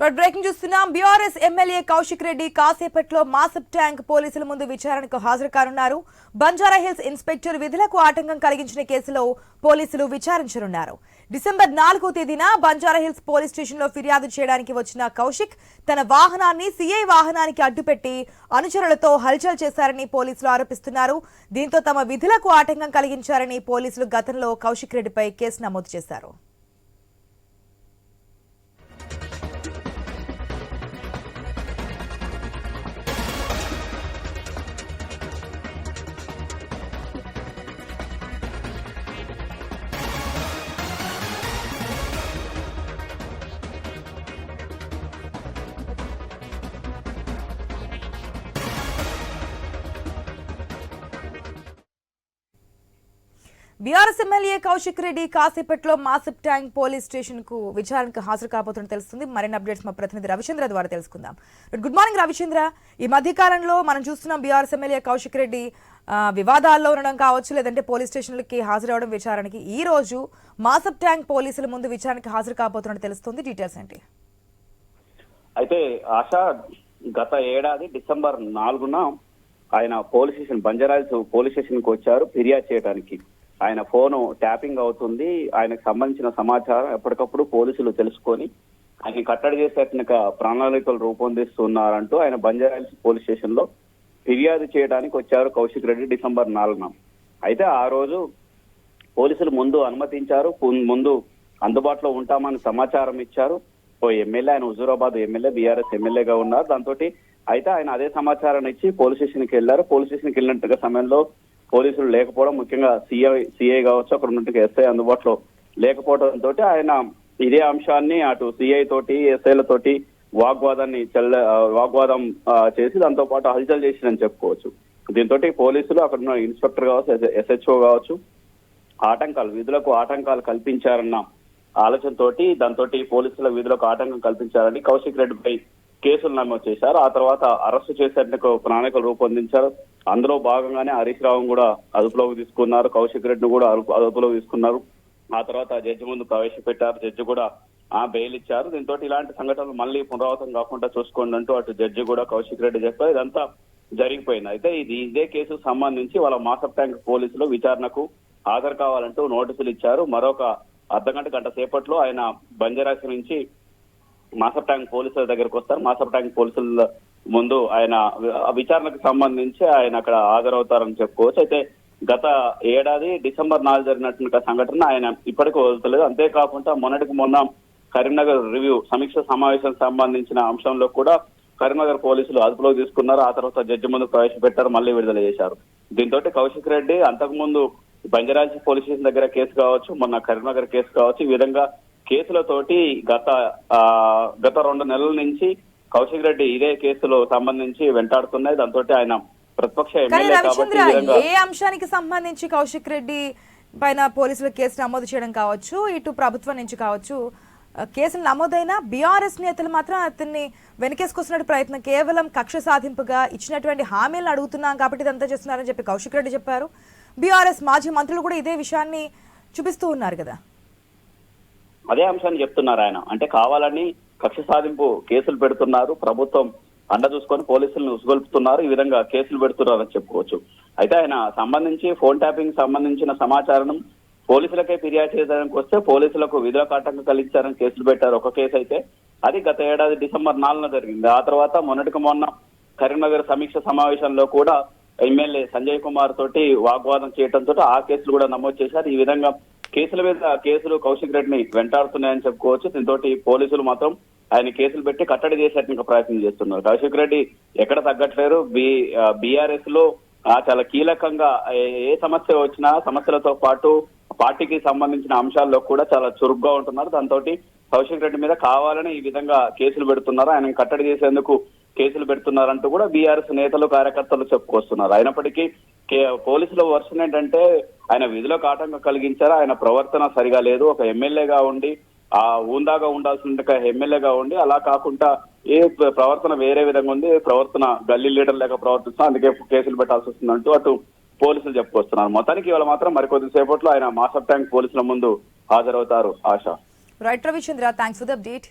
Road breaking చూస్తున్నాం. BRS MLA Kaushik Reddy కాసేపట్లో మాసప్ tank పోలీసుల ముందు విచారణకు హాజరు కానున్నారు బంజారా హిల్స్ ఇన్స్పెక్టర్ విధులకు ఆటంకం కలిగించిన కేసులో పోలీసులు విచారించనున్నారు. డిసెంబర్ నాలుగో తేదీన బంజారా హిల్స్ పోలీస్ స్టేషన్లో ఫిర్యాదు చేయడానికి వచ్చిన కౌశిక్ తన వాహనాన్ని సీఐ వాహనానికి అడ్డుపెట్టి అనుచరులతో హల్చల్ చేశారని పోలీసులు ఆరోపిస్తున్నారు. దీంతో తమ విధులకు ఆటంకం కలిగించారని పోలీసులు గతంలో కౌశిక్ రెడ్డిపై కేసు నమోదు చేశారు. బీఆర్ఎస్ ఎమ్మెల్యే కౌశిక్ రెడ్డి కాసేపట్లో మాసిప్ ట్యాంక్ పోలీస్ స్టేషన్కు విచారణకు హాజరు కాబోతున్నట్టు తెలుస్తుంది. మరిన్ని అప్డేట్స్ మా ప్రతినిధి రవిచంద్ర ద్వారా తెలుసుకుందాం. Good morning Ravichandra. ఈ మధ్య కాలంలో మనం చూస్తున్నాం బీఆర్ఎస్ ఎమ్మెల్యే కౌశిక్ రెడ్డి వివాదాల్లో ఉండడం కావచ్చు లేదంటే పోలీస్ స్టేషన్లకి హాజరవడం విచారణకి. ఈ రోజు మాసప్ ట్యాంక్ పోలీసుల ముందు విచారణకి హాజరు కాబోతున్నట్టు తెలుస్తుంది. డీటెయిల్స్ ఏంటి? అయితే ఆశ గత ఏడాది డిసెంబర్ నాలుగున ఆయన పోలీస్ స్టేషన్ బంజారాల్స్ పోలీస్ స్టేషన్కు వచ్చారు ఫిర్యాదు చేయడానికి ఆయన ఫోను ట్యాపింగ్ అవుతుంది. ఆయనకు సంబంధించిన సమాచారం ఎప్పటికప్పుడు పోలీసులు తెలుసుకొని ఆయన కట్టడి చేసేట ప్రణాళికలు రూపొందిస్తున్నారంటూ ఆయన బంజారాల్స్ పోలీస్ స్టేషన్లో ఫిర్యాదు చేయడానికి వచ్చారు కౌశిక్ రెడ్డి డిసెంబర్ నాలుగున. అయితే ఆ రోజు పోలీసులు ముందు అనుమతించారు ముందు అందుబాటులో ఉంటామని సమాచారం ఇచ్చారు. ఓ ఎమ్మెల్యే ఆయన హుజూరాబాద్ ఎమ్మెల్యే బీఆర్ఎస్ ఎమ్మెల్యేగా ఉన్నారు. దాంతో అయితే ఆయన అదే సమాచారాన్ని ఇచ్చి పోలీస్ స్టేషన్కి వెళ్ళారు పోలీస్ స్టేషన్కి వెళ్ళినట్టుగా సమయంలో పోలీసులు లేకపోవడం ముఖ్యంగా సిఐ సిఐ కావచ్చు అక్కడ ఉన్నట్టుగా ఎస్ఐ అందుబాటులో లేకపోవడంతో ఆయన ఇదే అంశాన్ని అటు సిఐ తోటి ఎస్ఐలతోటి వాగ్వాదాన్ని చెల్ల వాగ్వాదం చేసి దాంతో పాటు హల్చల్ చేసిందని చెప్పుకోవచ్చు. దీంతో పోలీసులు అక్కడ ఉన్న ఇన్స్పెక్టర్ కావచ్చు ఎస్హెచ్ఓ కావచ్చు ఆటంకాలు విధులకు ఆటంకాలు కల్పించారన్న ఆలోచనతోటి దాంతో పోలీసుల విధులకు ఆటంకం కల్పించారని కౌశిక్ రెడ్డిపై కేసులు నమోదు చేశారు. ఆ తర్వాత అరెస్టు చేసేందుకు ప్రణాళికలు రూపొందించారు. అందులో భాగంగానే హరీష్ రావు కూడా అదుపులోకి తీసుకున్నారు. కౌశిక్ రెడ్డిని కూడా అదుపు- అదుపులోకి తీసుకున్నారు. ఆ తర్వాత జడ్జి ముందు ప్రవేశపెట్టారు. జడ్జి కూడా ఆ బెయిల్ ఇచ్చారు. దీంతో ఇలాంటి సంఘటనలు మళ్ళీ పునరావృతం కాకుండా చూసుకోండి అంటూ అటు జడ్జి కూడా కౌశిక్ రెడ్డి చెప్పారు. ఇదంతా జరిగిపోయింది. అయితే ఇది ఇదే కేసుకు సంబంధించి వాళ్ళ మాసప్ ట్యాంక్ పోలీసులు విచారణకు హాజరు కావాలంటూ నోటీసులు ఇచ్చారు. మరొక అర్ధగంట గంట సేపట్లో ఆయన బంజారాసి నుంచి మాసప్ ట్యాంక్ పోలీసుల దగ్గరకు వస్తారు. మాసప్ ట్యాంక్ పోలీసుల ముందు ఆయన విచారణకు సంబంధించి ఆయన అక్కడ హాజరవుతారని చెప్పుకోవచ్చు. అయితే గత ఏడాది డిసెంబర్ నాలుగు జరిగినటువంటి సంఘటన ఆయన ఇప్పటికీ వదులుతలేదు. అంతేకాకుండా మొన్నటికి మొన్న కరీంనగర్ రివ్యూ సమీక్ష సమావేశం సంబంధించిన అంశంలో కూడా కరీంనగర్ పోలీసులు అదుపులోకి తీసుకున్నారు. ఆ తర్వాత జడ్జి ముందు ప్రవేశపెట్టారు మళ్ళీ విడుదల చేశారు. దీంతో కౌశిక్ రెడ్డి అంతకుముందు బంజరాజ్ పోలీస్ స్టేషన్ దగ్గర కేసు కావచ్చు మొన్న కరీంనగర్ కేసు కావచ్చు. ఈ విధంగా కేసులతోటి గత గత రెండు నెలల నుంచి కౌశిక్ రెడ్డి ఇదే కేసులో సంబంధించి వెంటాడుతున్నాయి. దాంతో ఆయన ప్రతిపక్ష ఏ అంశానికి సంబంధించి కౌశిక్ రెడ్డి పైన పోలీసులు కేసు నమోదు చేయడం కావచ్చు ఇటు ప్రభుత్వం నుంచి కావచ్చు కేసులు నమోదైన బీఆర్ఎస్ నేతలు మాత్రం అతన్ని వెనకేసుకొస్తున్న ప్రయత్నం కేవలం కక్ష సాధింపుగా ఇచ్చినటువంటి హామీలను అడుగుతున్నాం కాబట్టి ఇదంతా చేస్తున్నారని చెప్పి కౌశిక్ రెడ్డి చెప్పారు. బీఆర్ఎస్ మాజీ మంత్రులు కూడా ఇదే విషయాన్ని చూపిస్తూ ఉన్నారు కదా. అదే అంశాన్ని చెప్తున్నారు ఆయన. అంటే కావాలని కక్ష సాధింపు కేసులు పెడుతున్నారు. ప్రభుత్వం అండ చూసుకొని పోలీసులను ఉసుగొల్పుతున్నారు. ఈ విధంగా కేసులు పెడుతున్నారని చెప్పుకోవచ్చు. అయితే ఆయన సంబంధించి ఫోన్ ట్యాపింగ్ సంబంధించిన సమాచారం పోలీసులకే ఫిర్యాదు చేయడానికి వస్తే పోలీసులకు విధులకు ఆటంకం కలిగించారని కేసులు పెట్టారు. ఒక కేసు అయితే అది గత ఏడాది డిసెంబర్ నాలుగున జరిగింది. ఆ తర్వాత మొన్నటికి మొన్న కరీంనగర్ సమీక్ష సమావేశంలో కూడా ఎమ్మెల్యే సంజయ్ కుమార్ తోటి వాగ్వాదం చేయడంతో ఆ కేసులు కూడా నమోదు చేశారు. ఈ విధంగా కేసుల మీద కేసులు కౌశిక్ రెడ్డిని వెంటాడుతున్నాయని చెప్పుకోవచ్చు. దీంతో పోలీసులు మాత్రం ఆయన కేసులు పెట్టి కట్టడి చేసేట్టుగా ప్రయత్నం చేస్తున్నారు. కౌశిక్ రెడ్డి ఎక్కడ తగ్గట్లేరు. బి బీఆర్ఎస్లో చాలా కీలకంగా ఏ- సమస్య వచ్చినా సమస్యలతో పాటు పార్టీకి సంబంధించిన అంశాల్లో కూడా చాలా చురుగ్గా ఉంటున్నారు. దాంతో కౌశిక్ రెడ్డి మీద కావాలని ఈ విధంగా కేసులు పెడుతున్నారు. ఆయన కట్టడి చేసేందుకు కేసులు పెడుతున్నారంటూ కూడా బీఆర్ఎస్ నేతలు కార్యకర్తలు చెప్పుకొస్తున్నారు. అయినప్పటికీ పోలీసుల వర్షన్ ఏంటంటే ఆయన విధులకు ఆటంకం కలిగించారు? ఆయన ప్రవర్తన సరిగా లేదు. ఒక ఎమ్మెల్యేగా ఉండి ఆ ఊందాగా ఉండాల్సిన ఎమ్మెల్యేగా ఉండి అలా కాకుండా ఏ ప్రవర్తన వేరే విధంగా ఉంది ప్రవర్తన గల్లీ లీడర్ లేక ప్రవర్తిస్తున్నా అందుకే కేసులు పెట్టాల్సి వస్తుందంటూ అటు పోలీసులు చెప్పుకొస్తున్నారు. మొత్తానికి ఇవాళ మాత్రం మరికొద్ది సేపట్లో ఆయన మాసప్ ట్యాంక్ పోలీసుల ముందు హాజరవుతారు. ఆశ. Right Ravichandra thanks for the update